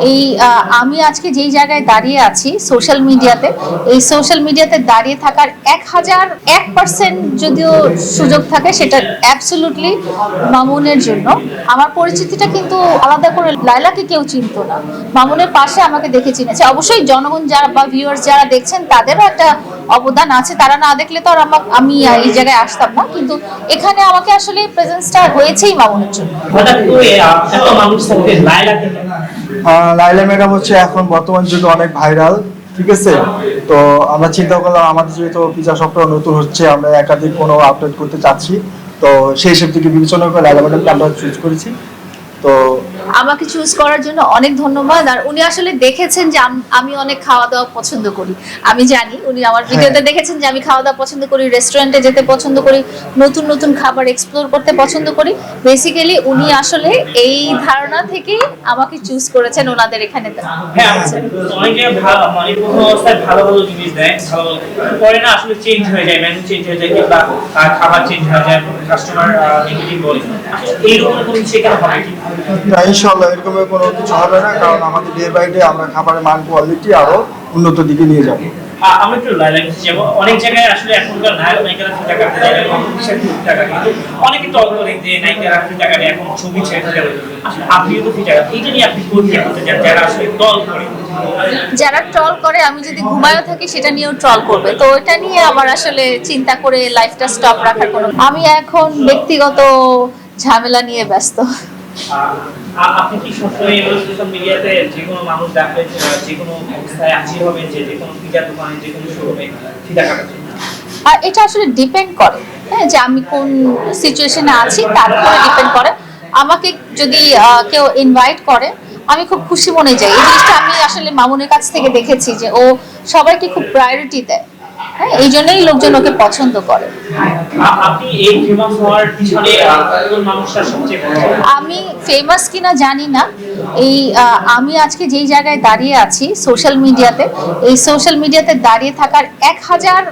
এই আমি আজকে যেই জায়গায় দাঁড়িয়ে আছি সোশ্যাল মিডিয়াতে এই সোশ্যাল মিডিয়াতে দাঁড়িয়ে থাকার এক হাজার এক পার্সেন্ট যদিও সুযোগ থাকে, সেটা অ্যাবসলুটলি মামুনের জন্য। আমার পরিচিতিটা কিন্তু আলাদা করে লাইলাকে কেউ চিনতো না। মামুনের পাশে আমাকে দেখে চিনেছে। অবশ্যই জনগণ যারা বা ভিউয়ার্স যারা দেখছেন, তাদেরও একটা অবদান আছে। তারা না দেখলে তো আর আমা- আমি এই জায়গায় আসতাম না। কিন্তু এখানে আমাকে আসলে প্রেজেন্সটা হয়েছেই মামুনের জন্য। লাইলা ম্যাডাম হচ্ছে এখন বর্তমান যুগে অনেক ভাইরাল, ঠিক আছে? তো আমরা চিন্তা করলাম আমাদের যেহেতু পিজা সফটওয়্যার নতুন হচ্ছে, আমরা একাধিক কোনো আপডেট করতে চাচ্ছি। তো সেই হিসেব থেকে বিবেচনা করে লাইলা ম্যাডামকে আমরা চুজ করেছি। তো আমাকে চুজ করার জন্য অনেক ধন্যবাদ। আর উনি আসলে দেখেছেন যে আমি অনেক খাওয়া দাওয়া পছন্দ করি। আমি জানি উনি আমার ভিডিওতে দেখেছেন যে আমি খাওয়া দাওয়া পছন্দ করি রেস্টুরেন্টে যেতে পছন্দ করি নতুন নতুন খাবার এক্সপ্লোর করতে পছন্দ করি। বেসিক্যালি উনি আসলে এই ধারণা থেকেই আমাকে চুজ করেছেন ওনাদের এখানে। হ্যাঁ অনেকে ভালো মানে অবস্থায় ভালো ভালো জিনিস দেয় ভালো পরে না আসলে চেঞ্জ হয়ে যায় মেনু চেঞ্জ হয়ে যায় কিংবা খাবার চেঞ্জ হয়ে যায় কাস্টমার নেগেটিভ বলে। এইরকম কোনো কিছু কেন হয় কি ইনশাল্লাহ এরকমের কোনো কিছু হবে না কারণ আমাদের ডে বাই ডে আমরা খাবারের মান কোয়ালিটি আরও উন্নত দিকে নিয়ে যাব। আমরা একটু লাইলা অনেক জায়গায় আসলে এখনকার নায়ক নায়িকারা ফিটা কাটতে যায় কম্পিটিশন কিন্তু অনেকে টল করে যে নায়িকারা ফিটা কাটে এখন ছবি ছেড়ে যাবে আসলে আপনিও তো ফিটা এইটা নিয়ে আপনি কোন কি বলতে চান যারা আসলে টল করে। যারা ট্রল করে আমি যদি ঘুমায়ও থাকি সেটা নিয়েও ট্রল করবে। তো এটা নিয়ে আমার আসলে চিন্তা করে লাইফটা স্টপ রাখার কোনো আমি এখন ব্যক্তিগত ঝামেলা নিয়ে ব্যস্ত। আপনি কি সবসময় সোশ্যাল মিডিয়াতে যে কোনো মানুষ যে কোনো অবস্থায় হবে যে যে কোনো দোকানে, যে কোনো শোরুমে আর এটা আসলে ডিপেন্ড করে হ্যাঁ যে আমি কোন সিচুয়েশনে আছি, তার উপরে ডিপেন্ড করে। আমাকে যদি কেউ ইনভাইট করে, আমি খুব খুশি মনে যাই। এই জিনিসটা আমি আসলে মামুনের কাছ থেকে দেখেছি যে ও সবাইকে খুব প্রায়োরিটি দেয়। হ্যাঁ এই জন্যই লোকজন ওকে পছন্দ করে। আমি ফেমাস কিনা জানি না। এই আমি আজকে যেই জায়গায় দাঁড়িয়ে আছি সোশ্যাল মিডিয়াতে এই সোশ্যাল মিডিয়াতে দাঁড়িয়ে থাকার এক হাজার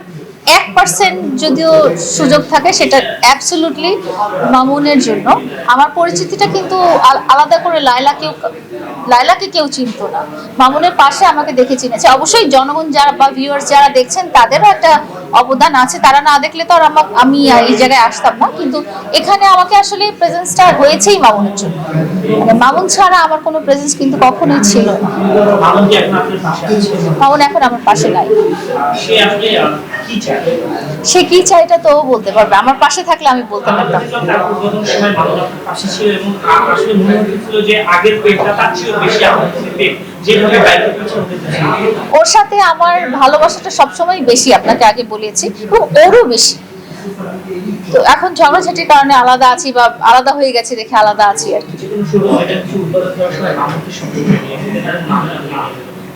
এক পার্সেন্ট যদিও সুযোগ থাকে সেটা অ্যাবসলুটলি মামুনের জন্য। আমার পরিচিতিটা কিন্তু আলাদা করে লাইলা কেউ লাইলাকে কেউ চিনতো না। মামুনের পাশে আমাকে দেখে চিনেছে। অবশ্যই জনগণ যারা বা ভিউয়ার্স যারা দেখছেন, তাদেরও একটা অবদান আছে, তারা না দেখলে তো আর আমা- এই জায়গায় আসতাম না। কিন্তু এখানে আমাকে আসলে প্রেজেন্সটা হয়েছেই মামুনের জন্য। মানে মামুন ছাড়া আমার কোনো প্রেজেন্স কিন্তু কখনোই ছিল না। মামুন এখন আমার পাশে নাই। সে কি চায় এটা তো বলতে পারবে। আমার পাশে থাকলে আমি বলতে পারতাম। যে আগের পেটটা তার বেশি পেট ওর সাথে আমার ভালোবাসাটা সবসময় বেশি আপনাকে আগে বলেছি এবং ওরও বেশি। তো এখন ঝগড়াঝাটির কারণে আলাদা আছি বা আলাদা হয়ে গেছে দেখে আলাদা আছি আর কি।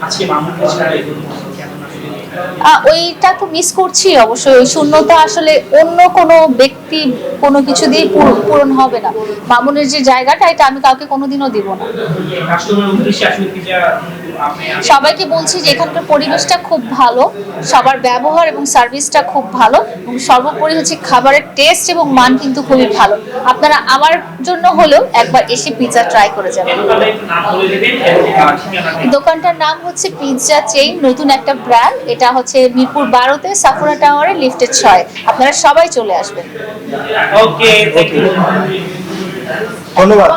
আজকে ওইটা তো মিস করছি অবশ্যই। ওই শূন্যতা আসলে অন্য কোনো ব্যক্তি কোনো কিছু দিয়ে পূরণ হবে না। মামুনের যে জায়গাটা এটা আমি কাউকে কোনোদিনও দিব না। সবাইকে বলছি যে এখানকার পরিবেশটা খুব ভালো সবার ব্যবহার এবং সার্ভিসটা খুব ভালো এবং সর্বোপরি হচ্ছে খাবারের টেস্ট এবং মান কিন্তু খুবই ভালো। আপনারা আমার জন্য হলেও একবার এসে পিৎজা ট্রাই করে যাবেন। দোকানটার নাম হচ্ছে পিৎজা চেইন নতুন একটা ব্র্যান্ড এটা হচ্ছে মিরপুর বারোতে সাফুরা টাওয়ারে লিফটের ছয়। আপনারা সবাই চলে আসবেন। ওকে ধন্যবাদ।